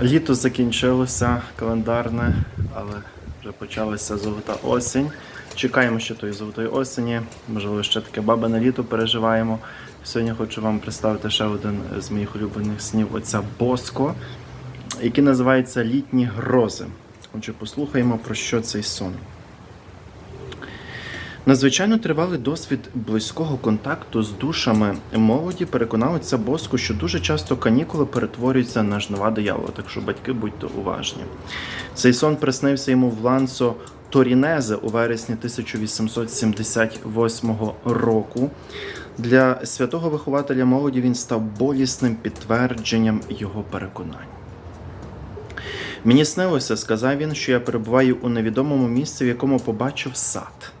Літо закінчилося календарне, але вже почалася золота осінь. Чекаємо ще тої золотої осені. Можливо, ще таке бабине літо переживаємо. Сьогодні хочу вам представити ще один з моїх улюблених снів отця Боско, який називається Літні грози. Отже, послухаємо про що цей сон. Надзвичайно тривалий досвід близького контакту з душами молоді переконав отця Боску, що дуже часто канікули перетворюються на жнива диявола, так що батьки будьте уважні. Цей сон приснився йому в Ланцо Торінезе у вересні 1878 року. Для святого вихователя молоді він став болісним підтвердженням його переконань. Мені снилося, сказав він, що я перебуваю у невідомому місці, в якому побачив сад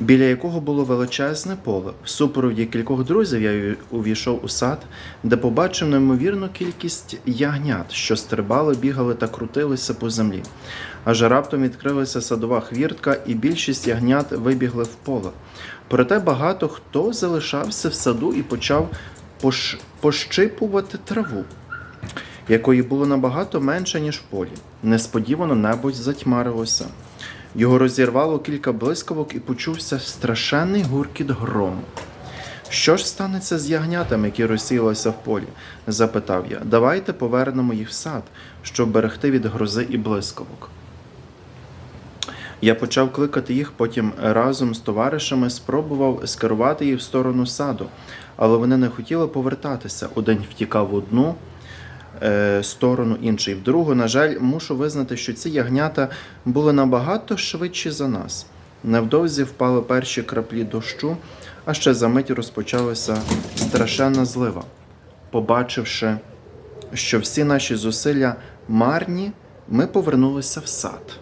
біля якого було величезне поле. В супроводі кількох друзів я увійшов у сад, де побачив неймовірну кількість ягнят, що стрибали, бігали та крутилися по землі. Аж раптом відкрилася садова хвіртка, і більшість ягнят вибігли в поле. Проте багато хто залишався в саду і почав пош... пощипувати траву. Якої було набагато менше, ніж в полі. Несподівано небо затьмарилося. Його розірвало кілька блискавок і почувся страшенний гуркіт грому. Що ж станеться з ягнятами, які розсіялися в полі? запитав я. Давайте повернемо їх в сад, щоб берегти від грози і блискавок. Я почав кликати їх, потім разом з товаришами спробував скерувати їх в сторону саду, але вони не хотіли повертатися. Один втікав в одну сторону, інший в другу. На жаль, мушу визнати, що ці ягнята були набагато швидші за нас. Невдовзі впали перші краплі дощу, а ще за мить розпочалася страшенна злива. Побачивши, що всі наші зусилля марні, ми повернулися в сад.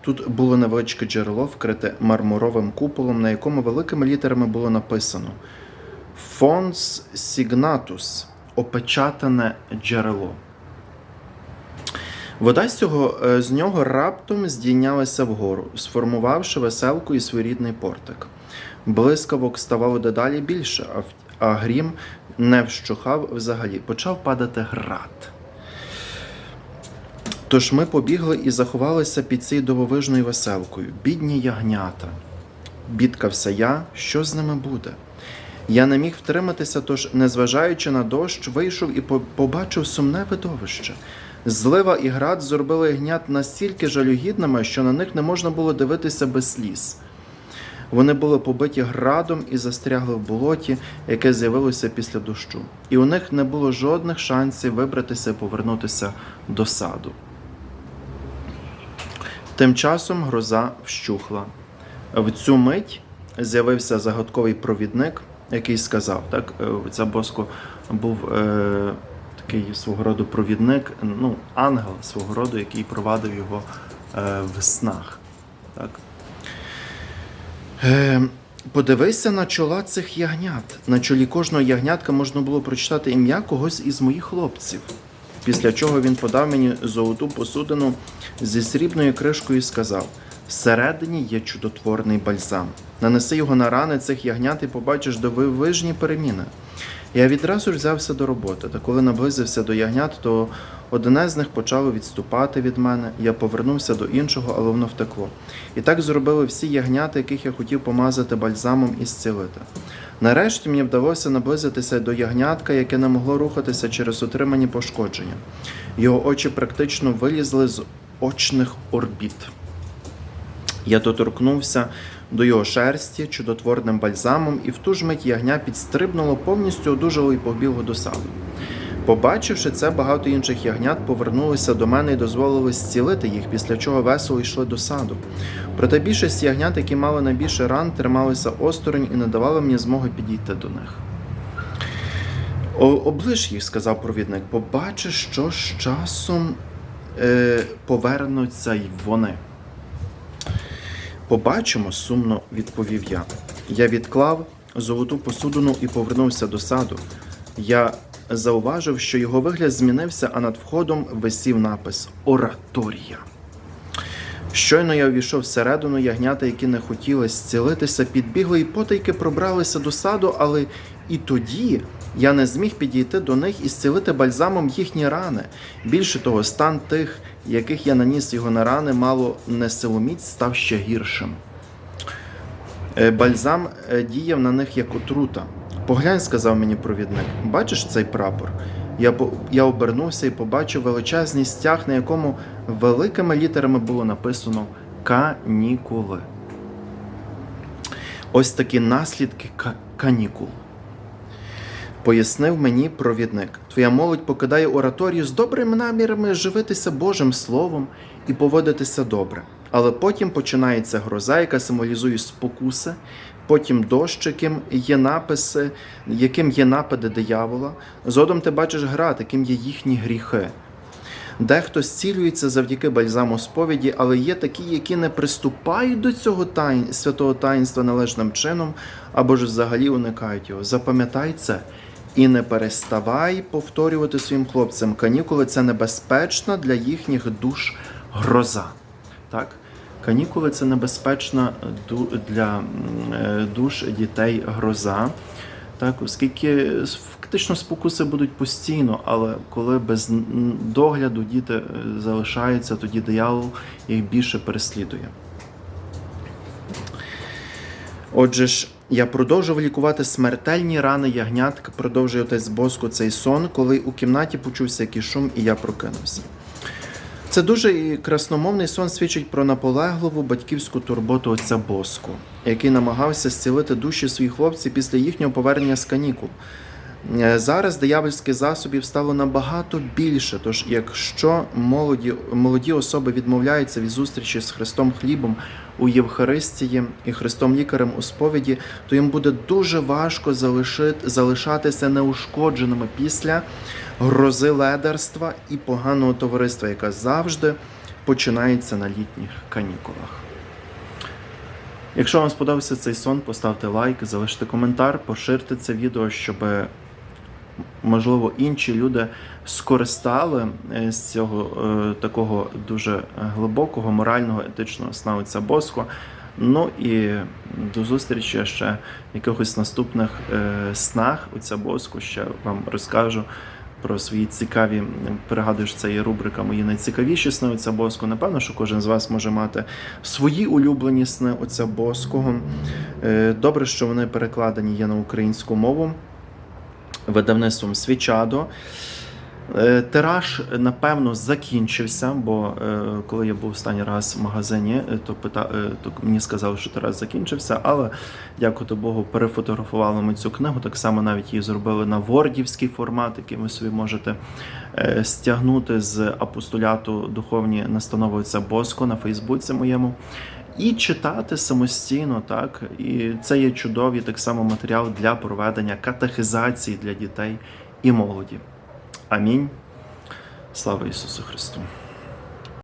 Тут було невеличке джерело, вкрите мармуровим куполом, на якому великими літерами було написано Фонс Сігнатус опечатане джерело. Вода з, цього, е, з нього раптом здійнялася вгору, сформувавши веселку і своєрідний портик. Блискавок ставало дедалі більше, а, грім не вщухав взагалі. Почав падати град. Тож ми побігли і заховалися під цією дивовижною веселкою. Бідні ягнята. Бідкався я, що з ними буде. Я не міг втриматися, тож, незважаючи на дощ, вийшов і побачив сумне видовище. Злива і град зробили ягнят настільки жалюгідними, що на них не можна було дивитися без сліз. Вони були побиті градом і застрягли в болоті, яке з'явилося після дощу. І у них не було жодних шансів вибратися і повернутися до саду. Тим часом гроза вщухла. В цю мить з'явився загадковий провідник, який сказав, так, е, ця Боско був е, такий свого роду провідник, ну, ангел свого роду, який провадив його е, в снах. Так. Е, подивися на чола цих ягнят. На чолі кожного ягнятка можна було прочитати ім'я когось із моїх хлопців. Після чого він подав мені золоту посудину зі срібною кришкою і сказав: всередині є чудотворний бальзам. Нанеси його на рани цих ягнят і побачиш дивовижні переміни. Я відразу взявся до роботи, та коли наблизився до ягнят, то одне з них почало відступати від мене. Я повернувся до іншого, але воно втекло. І так зробили всі ягнята, яких я хотів помазати бальзамом і зцілити. Нарешті мені вдалося наблизитися до ягнятка, яке не могло рухатися через отримані пошкодження. Його очі практично вилізли з очних орбіт. Я доторкнувся до його шерсті чудотворним бальзамом, і в ту ж мить ягня підстрибнуло, повністю одужало і побігло до саду. Побачивши це, багато інших ягнят повернулися до мене і дозволили зцілити їх, після чого весело йшли до саду. Проте більшість ягнят, які мали найбільше ран, трималися осторонь і не давали мені змоги підійти до них. О, оближ їх, сказав провідник, побачиш, що з часом е, повернуться й вони. Побачимо, сумно відповів я. Я відклав золоту посудину і повернувся до саду. Я зауважив, що його вигляд змінився, а над входом висів напис Ораторія. Щойно я увійшов всередину, ягнята, які не хотіли зцілитися, підбігли і потайки пробралися до саду, але І тоді я не зміг підійти до них і зцілити бальзамом їхні рани. Більше того, стан тих, яких я наніс його на рани, мало не силоміць, став ще гіршим. Е, Бальзам е, діяв на них як отрута. Поглянь, сказав мені провідник, бачиш цей прапор? Я, я обернувся і побачив величезний стяг, на якому великими літерами було написано канікули. Ось такі наслідки канікул. Пояснив мені провідник. Твоя молодь покидає ораторію з добрими намірами живитися Божим Словом і поводитися добре. Але потім починається гроза, яка символізує спокуси, потім дощ, яким є написи, яким є напади диявола. Згодом ти бачиш град, яким є їхні гріхи. Дехто зцілюється завдяки бальзаму сповіді, але є такі, які не приступають до цього тайн... святого таїнства належним чином, або ж взагалі уникають його. Запам'ятай це і не переставай повторювати своїм хлопцям. Канікули це небезпечна для їхніх душ гроза. Так? Канікули це небезпечна для е, душ дітей гроза. Так, оскільки фактично спокуси будуть постійно, але коли без догляду діти е, залишаються, тоді диявол їх більше переслідує. Отже ж, я продовжував лікувати смертельні рани ягнятка, продовжує отець Боско цей сон, коли у кімнаті почувся якийсь шум, і я прокинувся. Це дуже красномовний сон свідчить про наполегливу батьківську турботу отця Боску, який намагався зцілити душі своїх хлопців після їхнього повернення з канікул. Е, Зараз диявольських засобів стало набагато більше. Тож, якщо молоді, молоді особи відмовляються від зустрічі з Христом хлібом у Євхаристії і Христом лікарем у сповіді, то їм буде дуже важко залишити, залишатися неушкодженими після грози ледерства і поганого товариства, яка завжди починається на літніх канікулах. Якщо вам сподобався цей сон, поставте лайк, залиште коментар, поширте це відео, щоб можливо інші люди скористали е, з цього е, такого дуже глибокого морального етичного сна отця Боско. Ну і до зустрічі ще в якихось наступних е, снах отця Боско. Ще вам розкажу про свої цікаві. Пригадую, що це є рубрика Мої найцікавіші сни отця Боско. Напевно, що кожен з вас може мати свої улюблені сни отця Боского. Добре, що вони перекладені є на українську мову видавництвом Свічадо. Е, Тираж, напевно, закінчився, бо е, коли я був останній раз в магазині, е, то, пита, то мені сказали, що тираж закінчився, але дякувати Богу, перефотографували ми цю книгу. Так само навіть її зробили на вордівський формат, який ви собі можете стягнути з апостоляту духовні настанови Боско на Фейсбуці моєму. І читати самостійно, так і це є чудовий так само матеріал для проведення катехизації для дітей і молоді. Амінь. Слава Ісусу Христу!